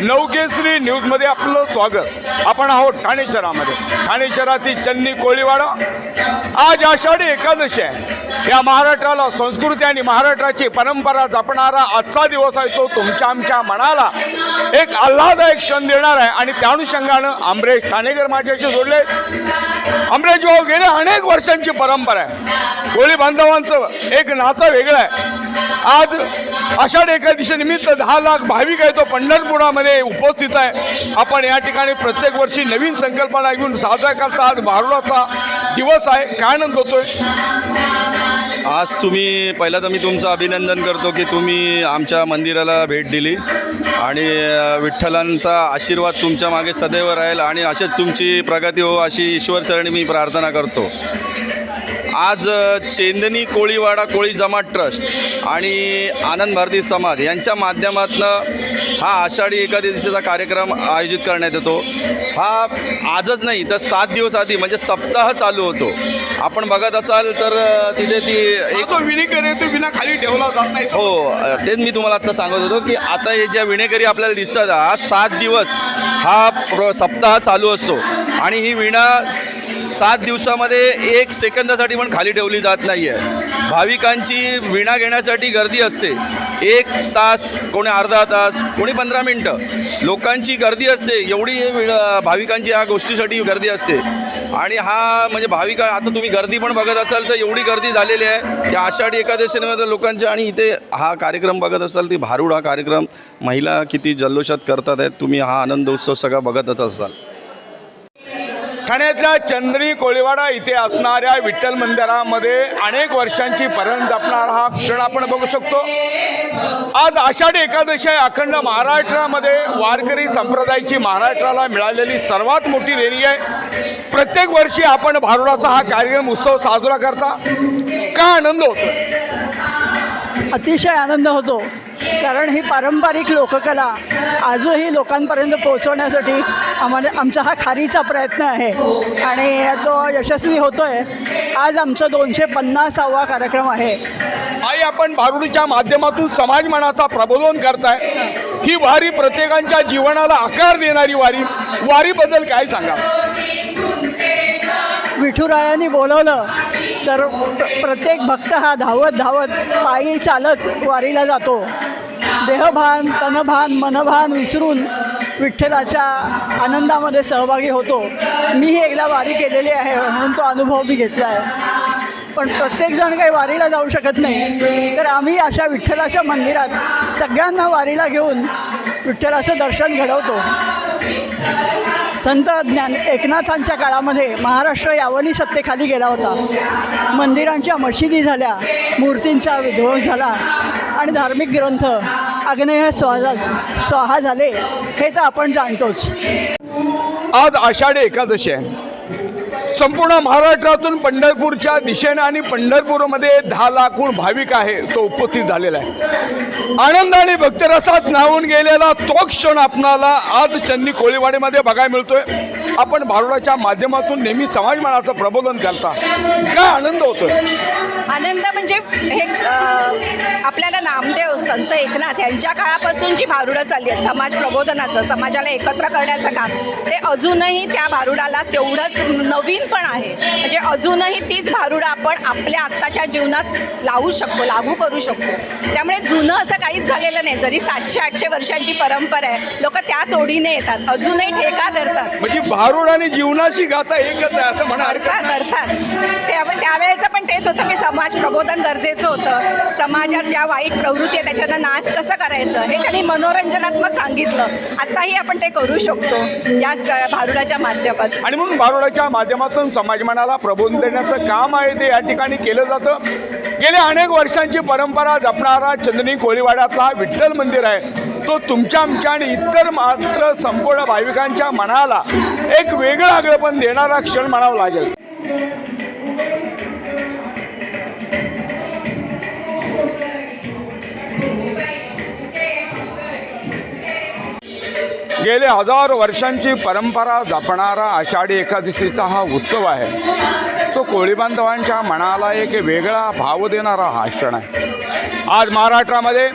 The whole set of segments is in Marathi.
नवकेसरी न्यूजमध्ये आपलं स्वागत. आपण आहोत ठाणे शहरामध्ये ठाणे शहरातील चन्नी कोळीवाडा. आज आषाढी एकादशी आहे. या महाराष्ट्राला संस्कृती आणि महाराष्ट्राची परंपरा जपणारा आजचा दिवस आहे तो तुमच्या आमच्या मनाला एक आल्हादायक क्षण देणार आहे. आणि त्या अनुषंगानं अमरेश ठाणेकर माझ्याशी जोडले अमरेश भाऊ गेले अनेक वर्षांची परंपरा आहे. कोळी बांधवांचं एक नातं वेगळं आहे. आज आषाढ एकादशी निमित्त दहा लाख भाविक आहे तो पंढरपुरामध्ये उपस्थित आहे. आपण या ठिकाणी प्रत्येक वर्षी नवीन संकल्पना घेऊन साजरा करता आज भारुडाचा दिवस आहे. काय आनंद होतोय? आज तुम्ही पहिला तर मी तुमचं अभिनंदन करतो की तुम्ही आमच्या मंदिराला भेट दिली. आणि विठ्ठलांचा आशीर्वाद तुमच्या मागे सदैव राहील आणि अशीच तुमची प्रगती हो अशी ईश्वर चरणी मी प्रार्थना करतो. आज चेंदनी कोळीवाडा कोळी जमात ट्रस्ट आणि आनंद भारती समाज यांच्या माध्यमातून हा आषाढी एकादशीचा कार्यक्रम आयोजित करण्यात येतो. हा आजच नाही तर सात दिवस आधी म्हणजे सप्ताह चालू होतो. आपण बघत असाल तर तिथे ती एक तो विनिकर आहे तो विना खाली ठेवला जात नाही. हो तेच मी तुम्हाला आत्ता सांगत होतो की आता हे ज्या विणेकरी आपल्याला दिसतात हा सात दिवस हा प्र सप्ताह चालू असतो. आणि ही विणा सात दिवसामध्ये एक सेकंदासाठी पण खाली ठेवली जात नाही आहे भाविकांची विणा घेण्यासाठी गर्दी असते. एक तास कोणी अर्धा तास कोणी पंधरा मिनटं. लोकांची गर्दी असते. एवढी वेळ भाविकांची या गोष्टीसाठी गर्दी असते. आणि हा म्हणजे भाविका आता तुम्ही गर्दी पण बघत असाल तर एवढी गर्दी झालेली आहे की आषाढी एकादशीमध्ये लोकांच्या आणि इथे हा कार्यक्रम बघत असाल ती भारूड हा कार्यक्रम महिला किती जल्लोषात करतात आहेत तुम्ही हा आनंद उत्सव सगळा बघतच असाल. ठाण्यातल्या चंद्री कोळीवाडा इथे असणाऱ्या विठ्ठल मंदिरामध्ये अनेक वर्षांची परण जपणारा हा क्षण आपण बघू शकतो. आज आषाढी एकादशी अखंड महाराष्ट्रामध्ये वारकरी संप्रदायाची महाराष्ट्राला मिळालेली सर्वात मोठी देणी आहे. प्रत्येक वर्षी आपण भारुडाचा हा कार्यक्रम उत्सव साजरा करता. का आनंद होतो? अतिशय आनंद होतो. कारण ही पारंपरिक लोककला आजही लोकांपर्यंत पोहोचवण्यासाठी आम्हाला आमचा हा खारीचा प्रयत्न आहे. आणि तो यशस्वी होतो आहे आज आमचा दोनशे पन्नासावा कार्यक्रम आहे. आई आपण भारुडीच्या माध्यमातून समाज मनाचा प्रबोधन करताय. ही वारी प्रत्येकांच्या जीवनाला आकार देणारी वारी. वारीबद्दल काय सांगा विठुरायाने बोलवलं तर प्रत्येक भक्त हा धावत धावत पायी चालत वारीला जातो. देहभान तनभान मनभान विसरून विठ्ठलाच्या आनंदामध्ये सहभागी होतो. मीही एकदा वारी केलेली आहे म्हणून तो अनुभव मी घेतला आहे पण प्रत्येकजण काही वारीला जाऊ शकत नाही. तर आम्ही अशा विठ्ठलाच्या मंदिरात सगळ्यांना वारीला घेऊन विठ्ठलाचं दर्शन घडवतो. संत ज्ञान एकनाथांच्या काळामध्ये महाराष्ट्र यावनी सत्तेखाली गेला होता. मंदिरांच्या मशिदी झाल्या मूर्तींचा विध्वंस झाला आणि धार्मिक ग्रंथ अग्नेय स्वाहा स्वाहा झाले हे तर आपण जाणतोच. आज आषाढी एकादशी आहे. संपूर्ण महाराष्ट्रातून पंढरपूरच्या दिशेने आणि पंढरपूरमध्ये दहा लाखहून भाविक आहे तो उपस्थित झालेला आहे. आनंद आणि भक्तिरसात न्हावून गेलेला तो क्षण आपणाला आज चन्नी कोळीवाडीमध्ये बघायला मिळतोय. आपण भारुडाच्या माध्यमातून नेहमी समाजमानाचं प्रबोधन करता. काय आनंद होतोय? आनंद म्हणजे हे आपल्याला नामदेव संत एकनाथ यांच्या काळापासून जी भारुडं चालली आहे समाज प्रबोधनाचं समाजाला एकत्र करण्याचं काम. ते अजूनही त्या भारुडाला तेवढंच नवीन पण आहे. म्हणजे अजूनही तीच भारुडं आपण आपल्या आत्ताच्या जीवनात लावू शकतो लागू करू शकतो. त्यामुळे जुनं असं काहीच झालेलं नाही. जरी सातशे आठशे वर्षांची परंपरा आहे लोक त्याच ओढीने येतात. अजूनही ठेका धरतात. म्हणजे भारुड आणि जीवनाची गाथा एकच आहे असं म्हणा करतात त्यावेळेचं हेच तेच होतं की समाज प्रबोधन गरजेचं होतं. समाजात ज्या वाईट प्रवृत्ती आहे त्याच्यानं नाश कसं करायचं? हे त्यांनी मनोरंजनात्मक सांगितलं. आत्ताही आपण ते करू शकतो. याच भारुडाच्या माध्यमातून आणि म्हणून भारुडाच्या माध्यमातून समाजमनाला प्रबोधन देण्याचं काम आहे ते या ठिकाणी केलं जातं. गेल्या अनेक वर्षांची परंपरा जपणारा चंदनी कोळीवाड्यातला हा विठ्ठल मंदिर आहे. तो तुमच्या आमच्या आणि इतर मात्र संपूर्ण भाविकांच्या मनाला एक वेगळं आगळेपण देणारा क्षण म्हणावं लागेल. गेले हजार वर्षांची परंपरा जपणारा आषाढी एकादशीचा हा उत्सव आहे. तो कोळी बांधवांच्या मनाला एक वेगळा भाव देणारा हा क्षण आहे. आज महाराष्ट्रामध्ये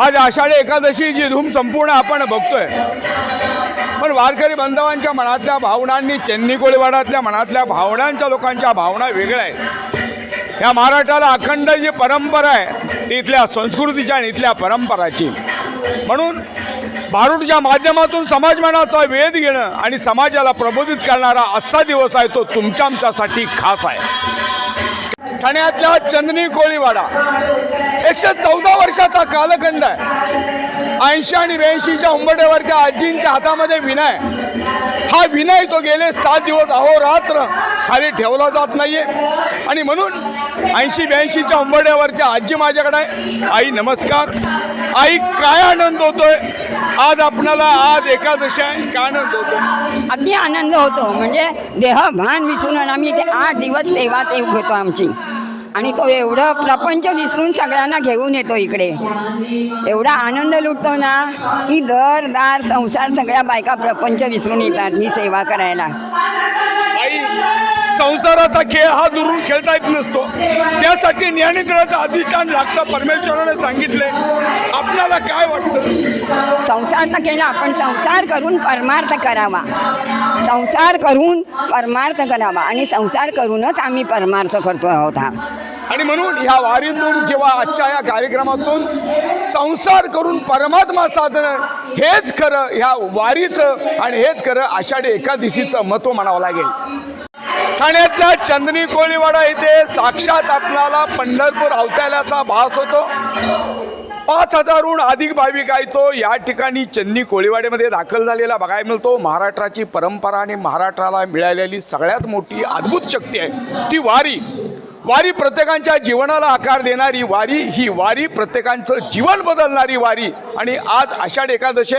आज आषाढी एकादशीची धूम संपूर्ण आपण बघतोय. पण वारकरी बांधवांच्या मनातल्या भावनांनी चेन्नी कोळीवाडातल्या मनातल्या भावनांच्या लोकांच्या भावना वेगळ्या आहेत. या महाराष्ट्राला अखंड जी परंपरा आहे ती इथल्या संस्कृतीच्या आणि इथल्या परंपराची. म्हणून भारूडच्या माध्यमातून समाजमानाचा वेध घेणं आणि समाजाला प्रबोधित करणारा आजचा दिवस आहे तो तुमच्या आमच्यासाठी खास आहे. ठाण्यातल्या चंदनी कोळीवाडा एकशे चौदा वर्षाचा कालखंड आहे. ऐंशी आणि ब्याऐंशीच्या उंबरठ्यावरच्या आजींच्या हातामध्ये विनय. हा विनय तो गेले सात दिवस अहोरात्र खाली ठेवला जात नाहीये. आणि म्हणून ऐंशी ब्याऐंशीच्या उंबरठ्यावरच्या आजी माझ्याकडे आहे. आई नमस्कार. आई काय आनंद होतोय? आज आपणाला आज एकादशी आहे काय आनंद होतोय? अगदी आनंद होतो. म्हणजे देह भान विसरून आम्ही ते आठ दिवस सेवा ते घेतो आमची. आणि तो एवढं प्रपंच विसरून सगळ्यांना घेऊन येतो इकडे. एवढा आनंद लुटतो ना की दर दार संसार सगळ्या बायका प्रपंच विसरून येतात ही सेवा करायला. आई संसाराचा खेळ हा दुरून खेळता येत नसतो. त्यासाठी नियंत्रणाचं अधिष्ठान लागतं. परमेश्वराने सांगितले. आपल्याला काय वाटतं? संसार तर केला आपण संसार करून परमार्थ करावा. संसार करून परमार्थ करावा. आणि संसार करूनच आम्ही परमार्थ करतो आहोत हा. आणि म्हणून ह्या वारीतून किंवा आजच्या या कार्यक्रमातून संसार करून परमात्मा साधणं हेच खरं ह्या वारीचं आणि हेच खरं आषाढी एकादशीचं महत्त्व म्हणावं लागेल. ठाण्यातल्या चंदनी कोळीवाडा इथे साक्षात आपल्याला पंढरपूर अवताल्याचा भास होतो. पाच हजारहून अधिक भाविक आहे तो. या ठिकाणी चन्नी कोळीवाडेमध्ये दाखल झालेला बघायला मिळतो. महाराष्ट्राची परंपरा आणि महाराष्ट्राला मिळालेली सगळ्यात मोठी अद्भुत शक्ती आहे. ती वारी वारी प्रत्येकांच्या जीवनाला आकार देणारी वारी ही वारी प्रत्येकांचं जीवन बदलणारी वारी. आणि आज आषाढ एकादशी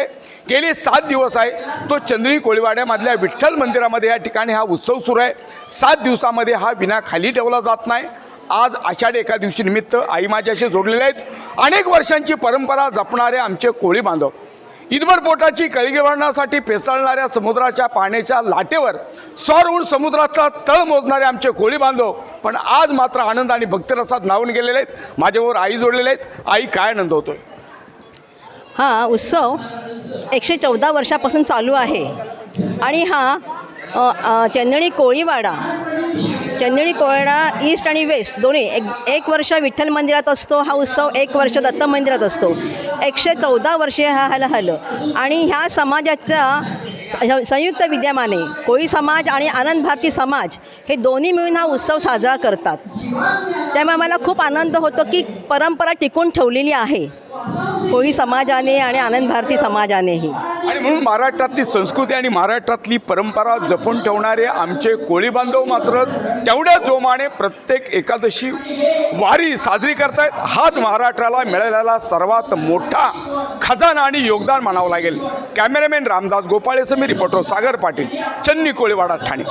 गेले सात दिवस आहे. तो चंद्री कोळीवाड्यामधल्या विठ्ठल मंदिरामध्ये या ठिकाणी हा उत्सव सुरू आहे. सात दिवसामध्ये हा विना खाली ठेवला जात नाही. आज आषाढ एका दिवशी निमित्त आई माझ्याशी जोडलेले आहेत. अनेक वर्षांची परंपरा जपणारे आमचे कोळी बांधव. इदमर पोटाची कळगी पेसळणाऱ्या समुद्राच्या पाण्याच्या लाटेवर स्वर होऊन समुद्राचा तळ मोजणारे आमचे कोळी बांधव. पण आज मात्र आनंद आणि भक्तिरसात नावून गेलेले आहेत. माझ्यावर आई जोडलेले आहेत. आई काय आनंद होतोय? हा उत्सव एकशे चौदा वर्षापासून चालू आहे. आणि हा चंदणी कोळीवाडा चंदणी कोळीवाडा ईस्ट आणि वेस्ट दोन्ही एक एक वर्ष विठ्ठल मंदिरात असतो. हा उत्सव एक वर्ष दत्त मंदिरात असतो. एकशे चौदा वर्षे हा हल हलं. आणि ह्या समाजाचा संयुक्त विद्यमाने कोळी समाज आणि आनंद भारती समाज हे दोन्ही मिळून हा उत्सव साजरा करतात. त्यामुळे मला खूप आनंद होतो की परंपरा टिकून ठेवलेली आहे. कोळी समाजाने आणि आनंद भारती समाजानेही. आणि म्हणून महाराष्ट्रातली संस्कृती आणि महाराष्ट्रातली परंपरा जपून ठेवणारे आमचे कोळी बांधव मात्र तेवढ्या जोमाने प्रत्येक एकादशी वारी साजरी करतायत. हाच महाराष्ट्राला मिळालेला सर्वात मोठा खजाना आणि योगदान म्हणावं लागेल. कॅमेरामॅन रामदास गोपाळेसह मी रिपोर्टर सागर पाटील चन्नी कोळीवाडा ठाणे.